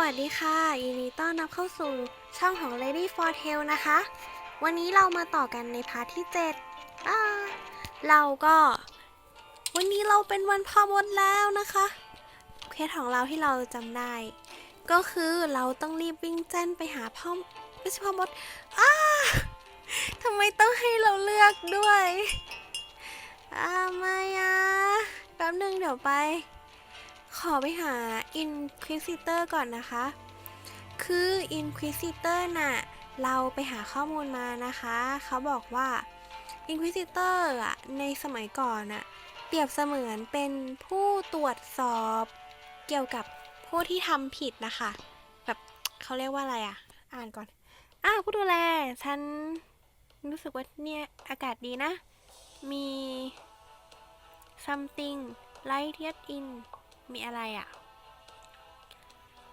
วัสดีค่ะยินดีต้อนรับเข้าสู่ช่องของ Lady for Tale นะคะ วันนี้เรามาต่อกันในพาร์ทที่7อ่าเราก็ วันนี้เราเป็นวันพ่อมดแล้วนะคะเคสของเราที่เราจำได้ ก็คือเราต้องรีบวิ่งแจ้นไปหาพ่อไม่ใช่พ่อมดอ้าทำไมต้องให้เราเลือกด้วยอ่าไม่อะแป๊บหนึ่งเดี๋ยวไป ขอไปหา Inquisitor ก่อนนะคะ คือ Inquisitor น่ะ เราไปหาข้อมูลมานะคะ เขาบอกว่า Inquisitor อะ ในสมัยก่อนน่ะ เปรียบเสมือนเป็นผู้ตรวจสอบเกี่ยวกับผู้ที่ทำผิดนะคะ แบบเขาเรียกว่าอะไรอะ อ่านก่อน อ้าวผู้ดูแล ฉันรู้สึกว่าเนี่ยอากาศดีนะ มี something light yet in มีอะไรอะ่ะ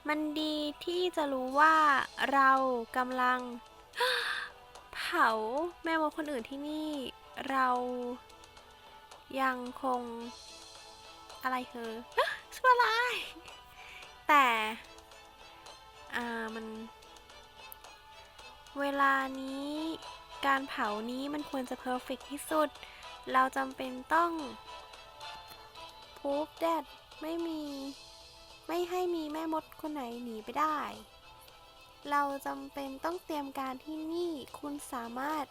มันดีที่จะรู้ว่าเรากำลัง เผาแม่มดคนอื่นที่นี่ เรายังคงอะไรเธอชั่วร้าย แต่ อ่า มัน เวลานี้การเผานี้มันควรจะเพอร์เฟกที่สุด เราจำเป็นต้องพูฟแดด ไม่มี ไม่ให้มีแม่มดคนไหนหนีไปได้ เราจำเป็นต้องเตรียมการที่นี่คุณสามารถ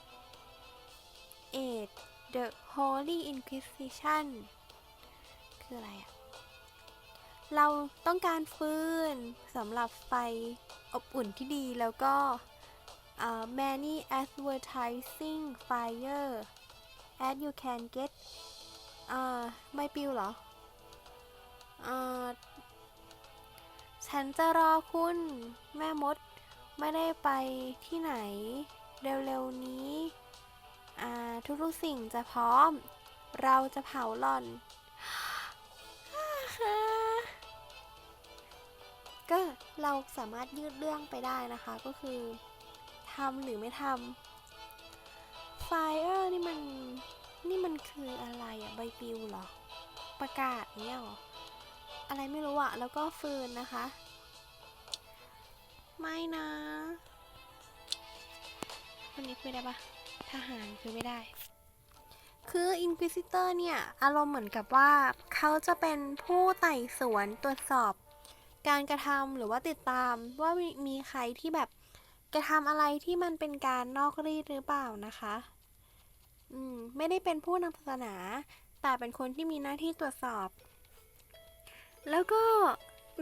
aid the Holy Inquisition คืออะไรอะเราต้องการฟืนสำหรับไฟอบอุ่นที่ดีแล้วก็อ่า many advertising fire as you can get อ่าไม่ปิวเหรอ ฉันจะรอคุณ แม่มดไม่ได้ไปที่ไหน เร็วๆนี้ ทุกๆสิ่งจะพร้อม เราจะเผาหล่อน ก็เราสามารถยืดเรื่องไปได้นะคะก็คือทำหรือไม่ทำไฟเออร์นี่มัน นี่มันคืออะไรอะใบปลิวเหรอ ประกาศเนี่ยเหรอ อะไรไม่รู้อะแล้วก็ฟืนนะคะ ไม่นะคนนี้คุยได้ปะทหารคุยไม่ได้ คือ Inquisitor เนี่ย อารมณ์เหมือนกับว่าเขาจะเป็นผู้ไต่สวนตรวจสอบ การกระทำหรือว่าติดตามว่ามีมีใครที่แบบกระทำอะไรที่มันเป็นการนอกรีดหรือเปล่านะคะ อืม ไม่ได้เป็นผู้นำศาสนา แต่เป็นคนที่มีหน้าที่ตรวจสอบ แล้วก็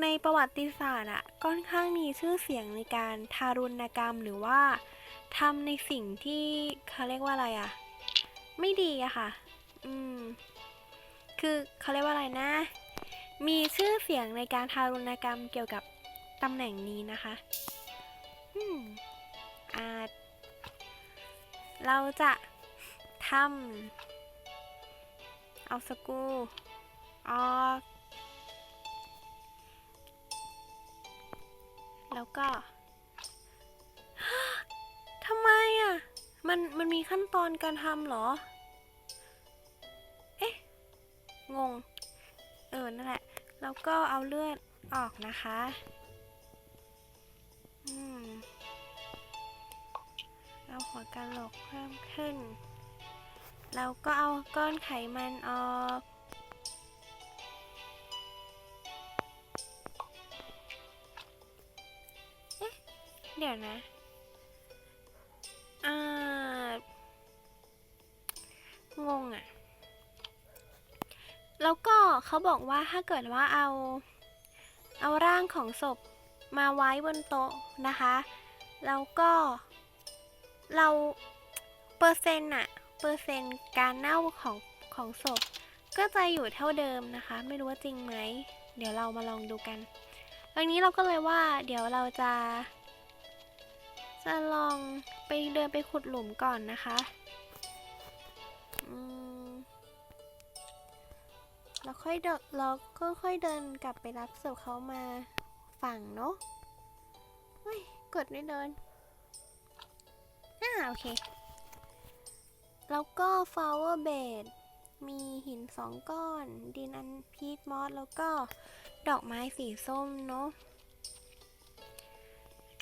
ในประวัติศาสตร์อะค่อนข้างมีชื่อเสียงในการทารุณกรรมหรือว่าทำในสิ่งที่เขาเรียกว่าอะไรอะไม่ดีอะค่ะ อืม คือเขาเรียกว่าอะไรนะ มีชื่อเสียงในการทารุณกรรมเกี่ยวกับตำแหน่งนี้นะคะ อืมอาเราจะทำเอาสกูออก แล้วก็ทำไมอะ มันมันมีขั้นตอนการทำเหรอ เอ๊ะ งง เออ นั่นแหละ แล้วก็เอาเลือดออกนะคะ อืม เอาหัวกะโหลกเพิ่มขึ้น แล้วก็เอาก้อนไขมันออก เดี๋ยวนะอ่างงอะ่ะ แล้วก็เขาบอกว่าถ้าเกิดว่าเอา เอาร่างของศพมาไว้บนโต๊ะนะคะ แล้วก็เราเปอร์เซ็นต์อะเปอร์เซ็นต์การเน่าของของศพ ก็จะอยู่เท่าเดิมนะคะ ไม่รู้ว่าจริงไหม เดี๋ยวเรามาลองดูกัน วันนี้เราก็เลยว่าเดี๋ยวเราจะ จะลองไปเดินไปขุดหลุมก่อนนะคะอืมแล้วค่อยเดินเราก็ค่อยเดินกลับไปรับศพเขามาฝั่งเนาะเฮ้ย กดไม่เดิน อ่า โอเค แล้วก็ flower bed มีหินสองก้อน ดินอันพีทมอส แล้วก็ดอกไม้สีส้มเนาะ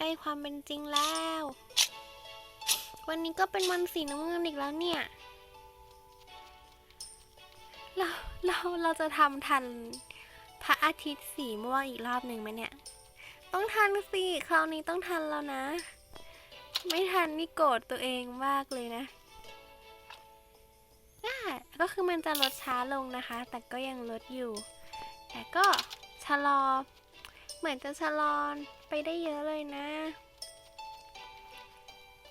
ใกล้ความเป็นจริงแล้ว วันนี้ก็เป็นวันสีน้ำเงินอีกแล้วเนี่ย เราเราเราจะทำทันพระอาทิตย์สีม่วงอีกรอบหนึ่งไหมเนี่ย ต้องทันสิคราวนี้ต้องทันแล้วนะ ไม่ทันนี่โกรธตัวเองมากเลยนะอ่าก็คือมันจะลดช้าลงนะคะ แต่ก็ยังลดอยู่ แต่ก็ชะลอ เหมือนจะชะลอ ไปได้เยอะเลยนะ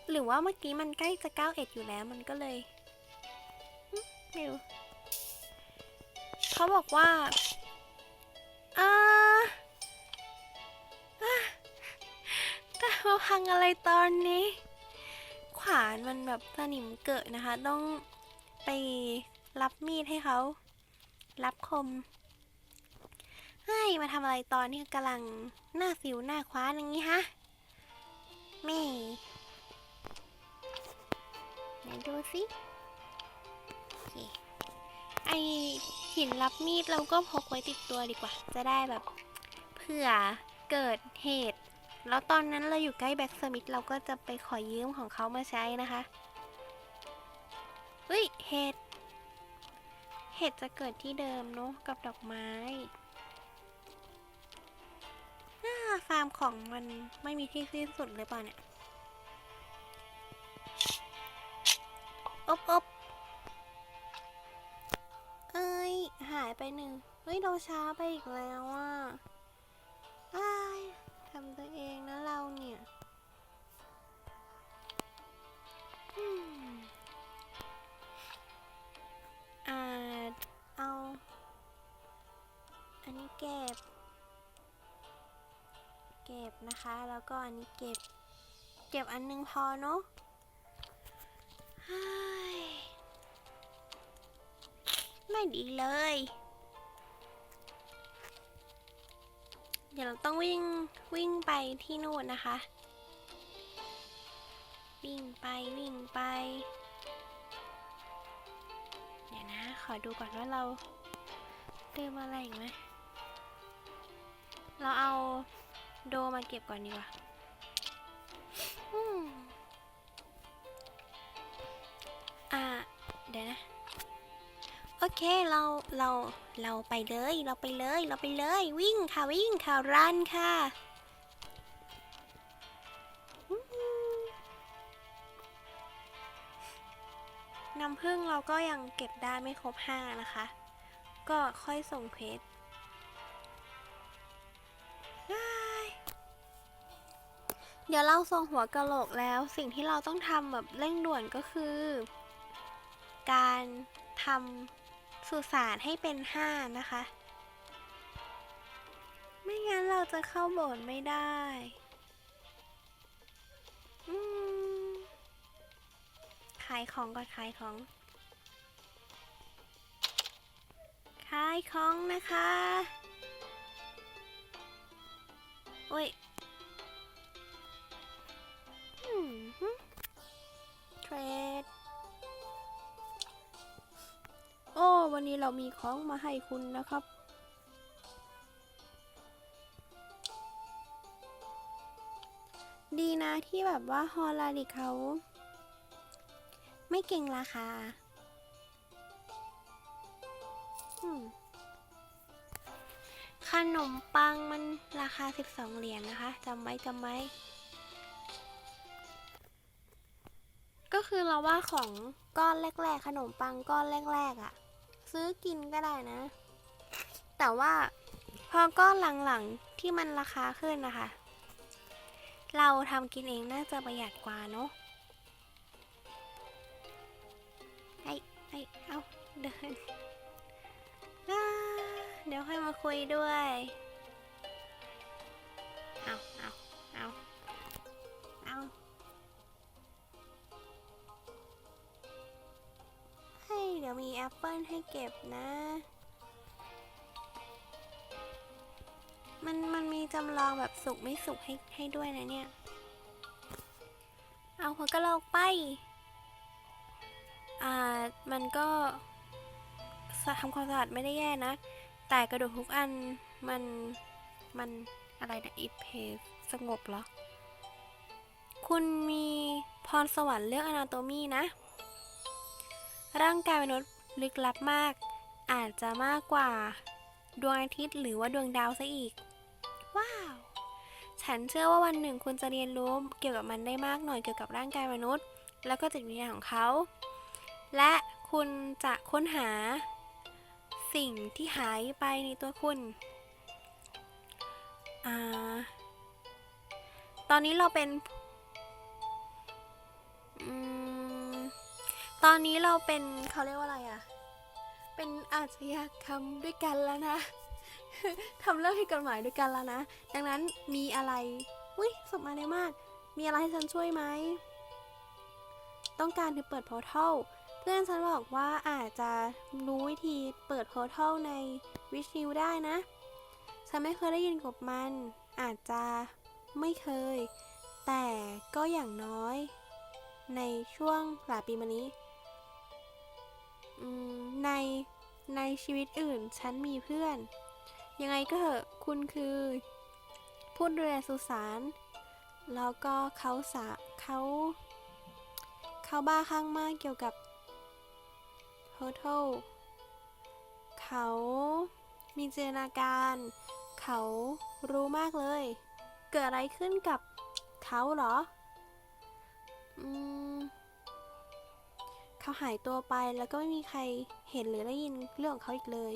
หรือว่าเมื่อกี้มันใกล้จะ 91 อยู่แล้วมันก็เลย ไม่รู้ เขาบอกว่าอ่าอะแต่มาพังอะไรตอนนี้ ขวานมันแบบสนิมเกิดนะคะ ต้องไปรับมีดให้เขา รับคม ให้มาทำอะไรตอนนี้กำลังหน้าสิวหน้าคว้านอย่างนี้ฮะแม่ไหนดูสิอไอหินรับมีดเราก็พกไว้ติดตัวดีกว่า จะได้แบบเผื่อเกิดเหตุ แล้วตอนนั้นเราอยู่ใกล้แบ็กสมิธเราก็จะไปขอยืมของเขามาใช้นะคะเฮ้ยเห็ดเห็ดจะเกิดที่เดิมเนอะกับดอกไม้ ฟาร์มของมันไม่มีที่สิ้นสุดเลยป่ะเนี่ย อบอบเอ้ย หายไปหนึ่ง เฮ้ย เราช้าไปอีกแล้วอะอ้ทำตัวเองนะเราเนี่ยอืมอ่าเอา อันนี้เก็บ เก็บนะคะ แล้วก็อันนี้เก็บ เก็บอันนึงพอเนาะไม่ดีเลย เดี๋ยวเราต้องวิ่งวิ่งไปที่นู่นนะคะ วิ่งไปวิ่งไป เดี๋ยวนะ ขอดูก่อนว่าเราลืมอะไรอีกไหมเราเอา โดมาเก็บก่อนดีกว่าอ่า เดี๋ยวนะ โอเค เรา เรา เราไปเลย เราไปเลย เราไปเลย วิ่งค่ะ วิ่งค่ะ รันค่ะน้ำผึ้งเราก็ยังเก็บได้ไม่ครบห้านะคะ ก็ค่อยส่งเคว เดี๋ยวเราส่งหัวกะโหลกแล้ว สิ่งที่เราต้องทำแบบเร่งด่วนก็คือ การทำสุสานให้เป็นห้านะคะ ไม่งั้นเราจะเข้าโบสถ์ไม่ได้ขายของก่อนขายของ ขายของนะคะ โอ้ย เทรด โอ้ วันนี้เรามีของมาให้คุณนะครับ ดีนะที่แบบว่าฮอลลาริเขา ไม่เก่งราคาขนมปังมันราคา 12 เหรียญนะคะจำไว้จำไว้ ก็คือเราว่าของก้อนแรก ๆ ขนมปังก้อนแรกๆอะ่ะ ซื้อกินก็ได้นะ แต่ว่าพอก้อนหลังๆที่มันราคาขึ้นนะคะ เราทำกินเองน่าจะประหยัดกว่าเนาะไอ้ไอ้เอาเดินเดี๋ยวค่อยมาคุยด้วยเอาเอาเอาเอา ให้เดี๋ยวมีแอปเปิลให้เก็บนะ มันมันมีจำลองแบบสุกไม่สุกให้ให้ด้วยนะเนี่ย เอาหัวกระโหลกไป อ่า มันก็ทำความสะอาดไม่ได้แย่นะ แต่กระดูกทุกอันมันมันอะไรนะอีเพสงบเหรอ คุณมีพรสวรรค์เรื่องอนาโตมีนะ ร่างกายมนุษย์ลึกลับมาก อาจจะมากกว่า ดวงอาทิตย์หรือว่าดวงดาวซะอีก ว้าว ฉันเชื่อว่าวันหนึ่งคุณจะเรียนรู้เกี่ยวกับมันได้มากหน่อยเกี่ยวกับร่างกายมนุษย์ แล้วก็จิตวิญญาณของเขา และคุณจะค้นหา สิ่งที่หายไปในตัวคุณอ่าตอนนี้เราเป็น อืม ตอนนี้เราเป็นเขาเรียกว่าอะไรอะเป็นอาชญากรรมด้วยกันแล้วนะ ทำเรื่องผิดกฎหมายด้วยกันแล้วนะ ดังนั้นมีอะไร อุ้ยสบมาได้มาก มีอะไรให้ฉันช่วยไหม ต้องการที่เปิดโพ r t ทัลเพื่อนฉันบอกว่าอาจจะรู้วิธีเปิดโพ r t ทัลในวิชิวได้นะ ฉันไม่เคยได้ยินกับมัน อาจจะไม่เคย แต่ก็อย่างน้อย ในช่วงหลายปีมานี้ ในในชีวิตอื่น ฉันมีเพื่อน ยังไงก็เถอะคุณคือผู้ดูแลสุสานแล้วก็เขาสะเขาเขาบ้าคลั่งมากเกี่ยวกับโฮเทลเขามีจินตนาการ เขารู้มากเลย เกิดอะไรขึ้นกับเขาเหรอ อืม เขาหายตัวไปแล้วก็ไม่มีใครเห็นหรือได้ยินเรื่องของเขาอีกเลย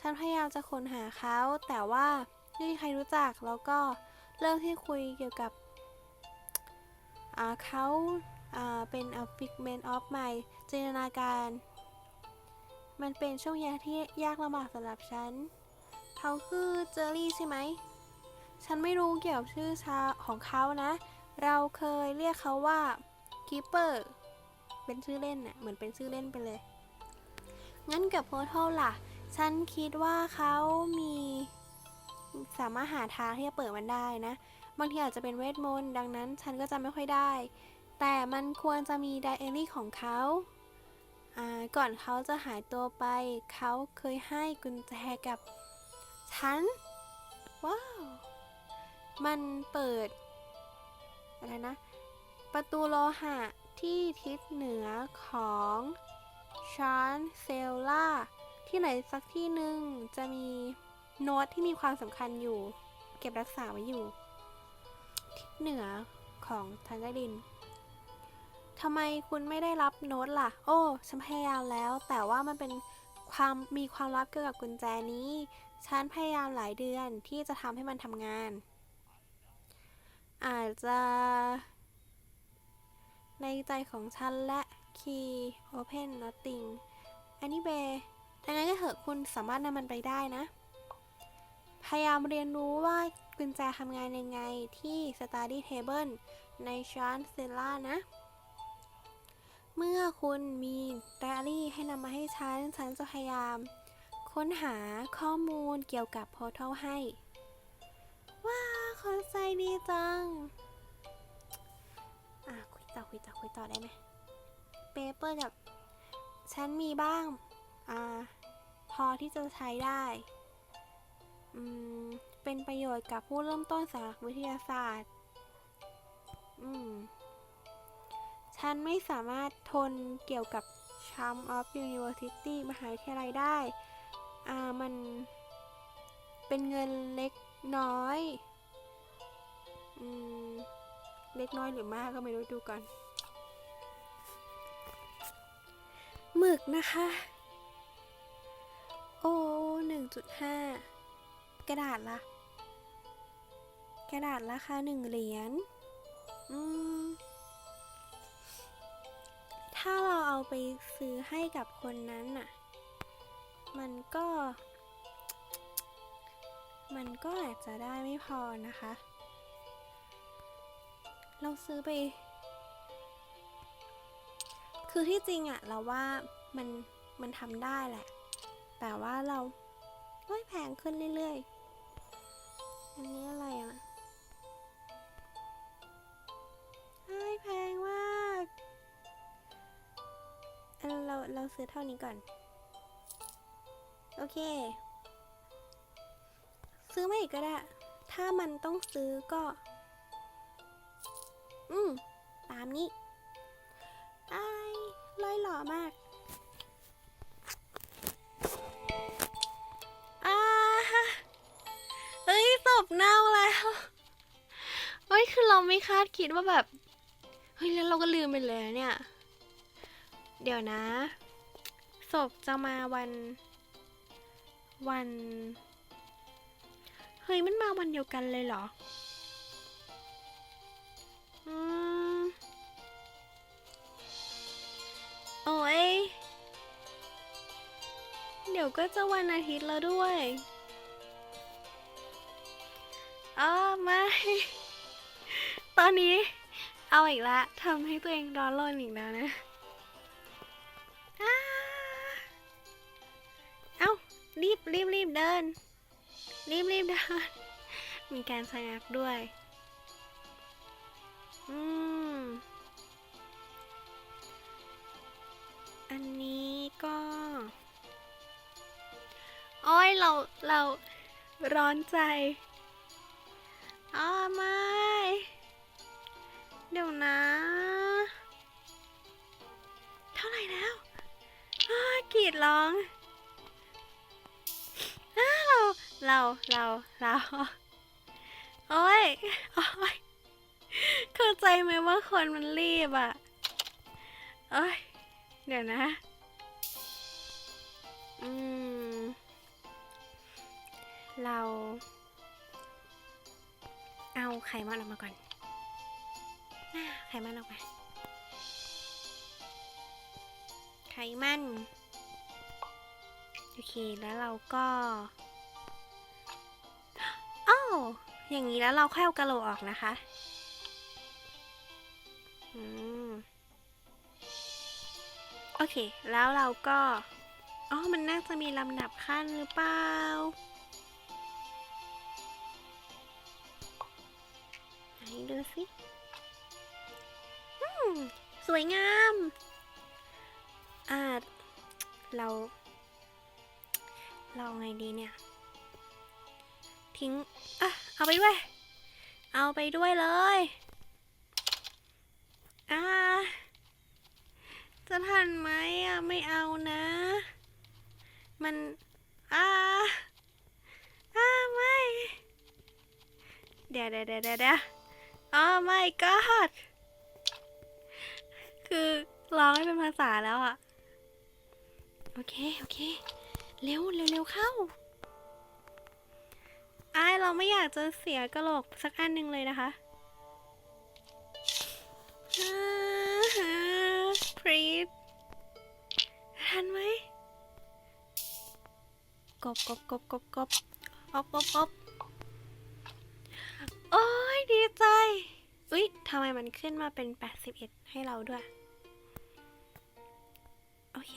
ฉันพยายามจะค้นหาเขา แต่ว่าไม่มีใครรู้จักแล้วก็เริ่มที่คุยเกี่ยวกับเขาาเป็น a figment of my จินตนาการ มันเป็นช่วงเวลาที่ยากลำบากสำหรับฉัน เขาคือเจอรี่ใช่ไหม ฉันไม่รู้เกี่ยวกับชื่อชาของเขานะ เราเคยเรียกเขาว่าคีเปอร์ เป็นชื่อเล่นน่ะเหมือนเป็นชื่อเล่นไปเลย งั้นกับโพเท a l ล่ะ ฉันคิดว่าเขามีสามารถหาทางที่จะเปิดมันได้นะ บางทีอาจจะเป็นเวทมนต์ดังนั้นฉันก็จะไม่ค่อยได้ แต่มันควรจะมีไดอารี่ของเขาอ่าก่อนเขาจะหายตัวไป เขาเคยให้กุญแจกับฉัน ว้าว มันเปิด อะไรนะ ประตูโลหะ ที่ทิศเหนือของชานเซลล่าที่ไหนสักที่หนึ่งจะมีโน้ตที่มีความสำคัญอยู่ เก็บรักษาไว้อยู่ ทิศเหนือของทันใต้ดินทำไมคุณไม่ได้รับโน้ตล่ะ โอ้ฉันพยายามแล้ว แต่ว่ามันเป็นความมีความลับเกี่ยวกับกุญแจนี้ ฉันพยายามหลายเดือนที่จะทำให้มันทำงาน อาจจะ ในใจของฉันและ Key Open Nothing อันนี้เบย์ดังนั้นก็เถอะคุณสามารถนำมันไปได้นะ พยายามเรียนรู้ว่ากุญแจทำงานยังไงที่ Study Table ใน c h a n c e l l a นะ เมื่อคุณมีไดอารี่ให้นำมาให้ฉัน ฉันจะพยายามค้นหาข้อมูลเกี่ยวกับ Portal ให้ ว้า คนใจดีจัง ต่อคุยต่อคุยต่อได้ไหมเปเปอร์กับฉันมีบ้าง อ่า พอที่จะใช้ได้อืมเป็นประโยชน์กับผู้เริ่มต้นสารวิทยาศาสตร์ อืม ฉันไม่สามารถทนเกี่ยวกับ Charm of University มหาวิทยาลัยได้ อ่า มันเป็นเงินเล็กน้อย อืม เล็กน้อยหรือมากก็ไม่รู้ดูก่อนหมึกนะคะ โอ้หนึ่งจุดห้ากระดาษละกระดาษราคาหนึ่งเหรียญอืมถ้าเราเอาไปซื้อให้กับคนนั้นน่ะ มันก็ มันก็อาจจะได้ไม่พอนะคะ เราซื้อไป คือที่จริงอะเราว่ามันมันทำได้แหละ แต่ว่าเราเฮ้ยแพงขึ้นเรื่อยๆ อันนี้อะไรอะแพงมากเราเราซื้อเท่านี้ก่อน โอเค ซื้อไม่อีกก็ได้ ถ้ามันต้องซื้อก็ อืม ตามนี้ไอ้ายลอยหล่อมากอ้าเฮ้ยศพเน่าแล้วเฮ้ย คือเราไม่คาดคิดว่าแบบ เฮ้ย แล้วเราก็ลืมไปเลยเนี่ย เดี๋ยวนะศพจะมาวัน วัน เฮ้ย มันมาวันเดียวกันเลยเหรอ โอ้ย เดี๋ยวก็จะวันอาทิตย์แล้วด้วยอ๋อไม่ ตอนนี้ เอาอีกละทำให้ตัวเองร้อนรนอีกแล้วนะอ้เอ้า รีบรีบรีบเดิน รีบรีบเดิน มีการชะงักด้วย อืม อันนี้ก็ โอ้ยเรา เราร้อนใจอ้าไม่ เดี๋ยวนะ เท่าไหร่แล้วอ้ากรีดร้องอ้าเรา เรา เรา เรา โอ้ย โอ้ย เข้าใจไหมว่าคนมันรีบอะโอ้ย เดี๋ยวนะ อืม เรา เอาไขมันออกมาก่อนไขมันออกมา ไขมัน โอเค แล้วเราก็อ้าวอย่างนี้แล้วเราค่อยเอากระโหลกออกนะคะ โอเค แล้วเราก็ อ๋อ มันน่าจะมีลำดับขั้นหรือเปล่า ไหนดูสิอืมสวยงาม อ่า เรา เราไงดีเนี่ย ทิ้ง อะ เอาไปด้วย เอาไปด้วยเลย อ่าจะทันไหมอะ ไม่เอานะ มันอ่าอ่าไม่ เดี๋ยวเดี๋ยวเดี๋ยวเดี๋ยวอ๋อไม่ god คือร้องให้เป็นภาษาแล้วอะ โอเค โอเค เร็วเร็วเร็วเข้าไอาเราไม่อยากจะเสียกระโหลกสักอันหนึ่งเลยนะคะ รีดทันไหมกบกบกบกบกบกบกบกบโอ้ยดีใจ อุ๊ยทำไมมันขึ้นมาเป็น 81 ให้เราด้วย โอเค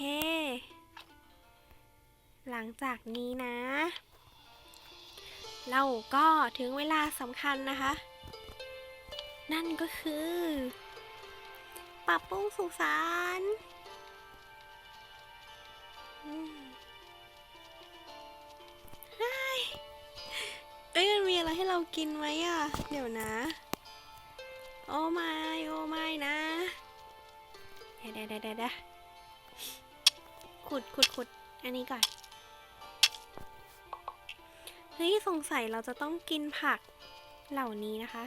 หลังจากนี้นะ เราก็ถึงเวลาสำคัญนะคะ นั่นก็คือ ปรับปรุงสุสานอืมเฮ้เอ้ยมันมีอะไรให้เรากินไหมอะ เดี๋ยวนะ โอ้ไม่โอ้ไม่นะเดี๋ยวเดี๋ยวเดี๋ยวเดี๋ยวขุดขุดขุดอันนี้ก่อน เฮ้ย สงสัยเราจะต้องกินผักเหล่านี้นะคะ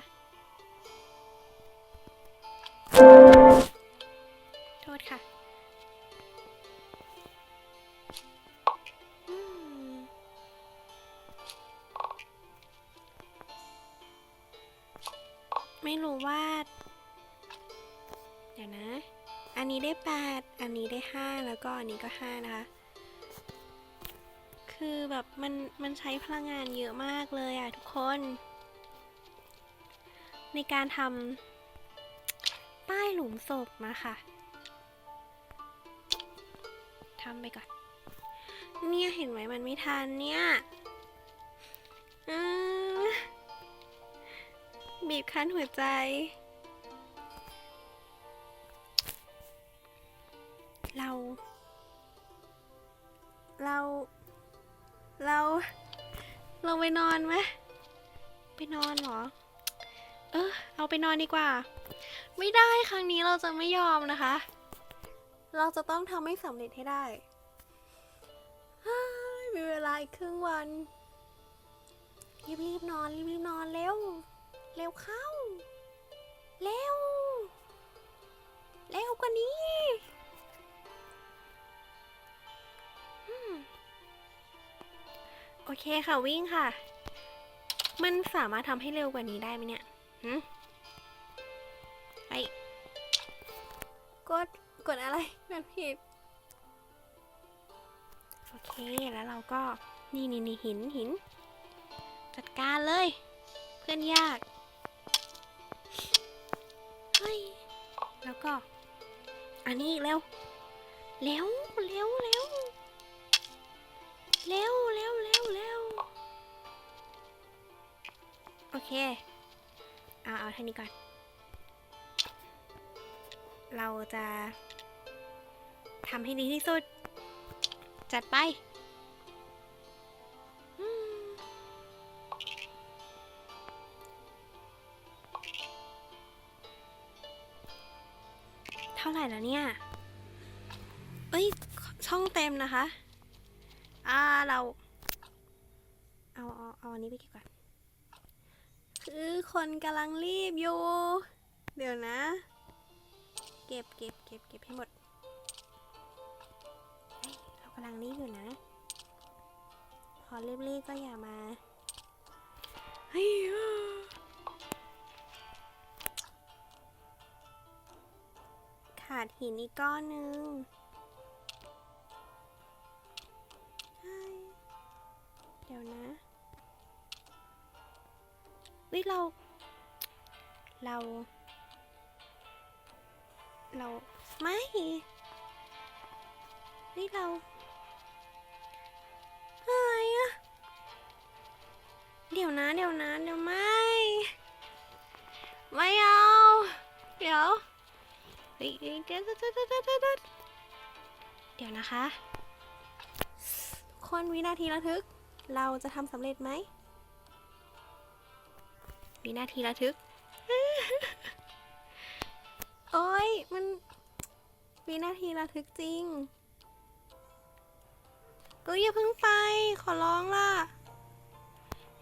ค่ะไม่รู้ว่า เดี๋ยวนะ อันนี้ได้แปดอันนี้ได้ห้าแล้วก็อันนี้ก็ห้านะคะ คือแบบมันมันใช้พลังงานเยอะมากเลยอะทุกคน ในการทำป้ายหลุมศพมาค่ะ ทำไปก่อน เนี่ยเห็นไหมมันไม่ทันเนี่ยอืมบีบคั้นหัวใจ เรา เรา เราเราไปนอนไหมไปนอนเหรอ เออ เอาไปนอนดีกว่า ไม่ได้ครั้งนี้เราจะไม่ยอมนะคะ เราจะต้องทำให้สำเร็จให้ได้ มีเวลาอีกครึ่งวัน รีบๆนอน รีบๆนอนเร็ว เร็วเข้า เร็ว เร็วกว่านี้ โอเคค่ะวิ่งค่ะ มันสามารถทำให้เร็วกว่านี้ได้ไหมเนี่ย หืมไอกด กดอะไรนัดผิดโอเค แล้วเราก็นี่นี่นหินหิน จัดการเลย เพื่อนยากเฮ้ยแล้วก็ อันนี้อีกแล้วเร็วเร็วเร็วเร็วเร็วเร็วเร็วโอเค เอาเอาเท่านี้ก่อน เราจะ ทำให้ดีที่สุด จัดไปเท่าไหร่แล้วเนี่ย เอ้ย ช่องเต็มนะคะ อ่า เรา เอาเอาเอาอันนี้ไปเก็บก่อน คือคนกำลังรีบอยู่ เดี๋ยวนะ เก็บเก็บเก็บเก็บให้หมด ลังรีบอยู่นะ พอรีบๆก็อย่ามาเฮ้ยขาดหินอีกก้อนหนึ่งเฮ้ยเดี๋ยวนะวิเรา เรา เรา ไม่นี่เรา เดี๋ยวนะเดี๋ยวนะเดี๋ยวไม่ ไม่เอา เดี๋ยวเฮ้ยเดี๋ยวเดี๋ยวเดี๋ยวเดี๋ยวนะคะทุกคนวินาทีระทึก เราจะทำสำเร็จไหมวินาทีระทึก โอ้ยมันวินาทีระทึกจริงเอ้ยอย่าเพิ่งไป ขอร้องล่ะ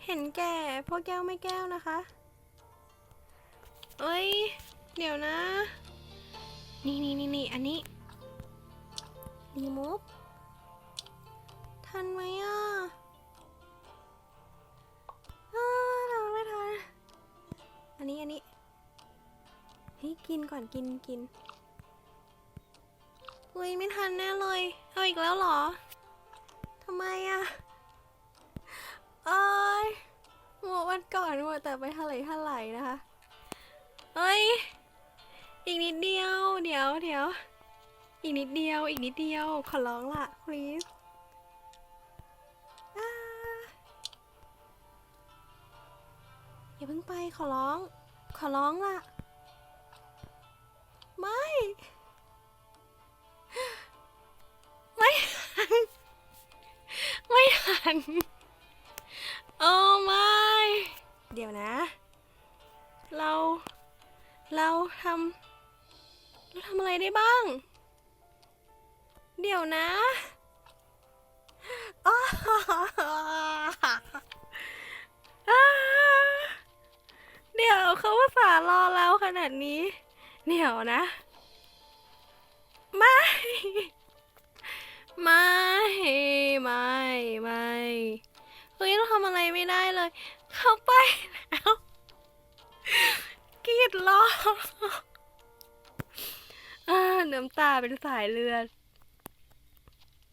เห็นแก่พ่อแก้วไม่แก้วนะคะ เอ้ย เดี๋ยวนะ นี่นี่นี่นี่อันนี้รีมูฟทันไหมอะอาวเราไม่ทัน อันนี้อันนี้เฮ้ยกินก่อนกินกินอุ้ยไม่ทันแน่เลย เอาอีกแล้วเหรอทำไมอะ เอ้ยหมดวันก่อนหมดแต่ไปทะเลทลายนะคะเอ้ย อีกนิดเดียว เดี๋ยวเดี๋ยว อีกนิดเดียว อีกนิดเดียว ขอร้องล่ะ please อย่าเพิ่งไปขอร้อง ขอร้องล่ะไม่ ไม่ทันไม่ทัน ดี๋ยวนะ เรา เราทำเราทำอะไรได้บ้าง เดี๋ยวนะอ้าอ้าเดี๋ยวเขาภาษารอเราขนาดนี้ เดี๋ยวนะ ไม่ ไม่ ไม่ ไม่ เฮ้ยเราทำอะไรไม่ได้เลย เข้าไปแล้วกรีดร้องน้ำตาเป็นสายเลือด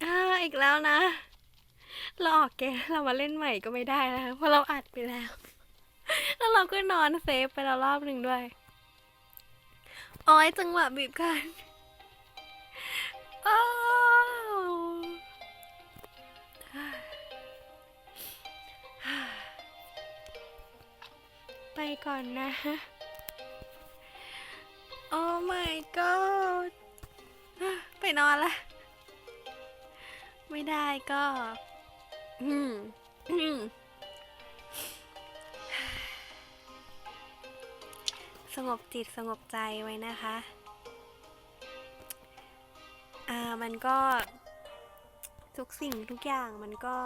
อ่าอีกแล้วนะเราออกเกมเรามาเล่นใหม่ก็ไม่ได้นะคะเพราะเราอัดไปแล้ว แล้วเราก็นอนเซฟไปแล้วรอบหนึ่งด้วยอ้ยจังหวะบีบกันอ้าว ไปก่อนนะโอ้ my god ไปนอนละ ไม่ได้ก็อืมอืมสงบจิตสงบใจไว้นะคะ อ่า มันก็ทุกสิ่งทุกอย่างมันก็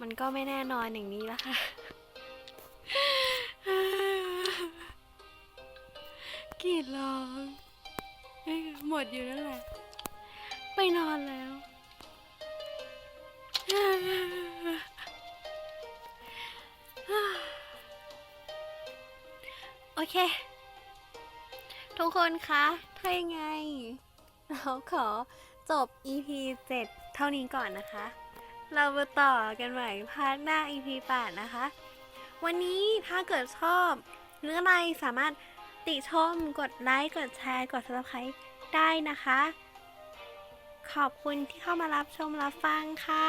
มันก็ไม่แน่นอนอย่างนี้แล้วค่ะ กีดร้อง หมดอยู่นั่นแหละ ไปนอนแล้ว โอเค ทุกคนคะ ถ้ายังไง เราขอจบ EP 7 เท่านี้ก่อนนะคะ เรามาต่อกันใหม่พาร์ทหน้า EP 8นะคะ วันนี้ถ้าเกิดชอบหรืออะไรสามารถติชม กดไลค์ กดแชร์ กด subscribe ได้นะคะ ขอบคุณที่เข้ามารับชมรับฟังค่ะ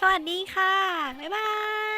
สวัสดีค่ะ บ๊ายบาย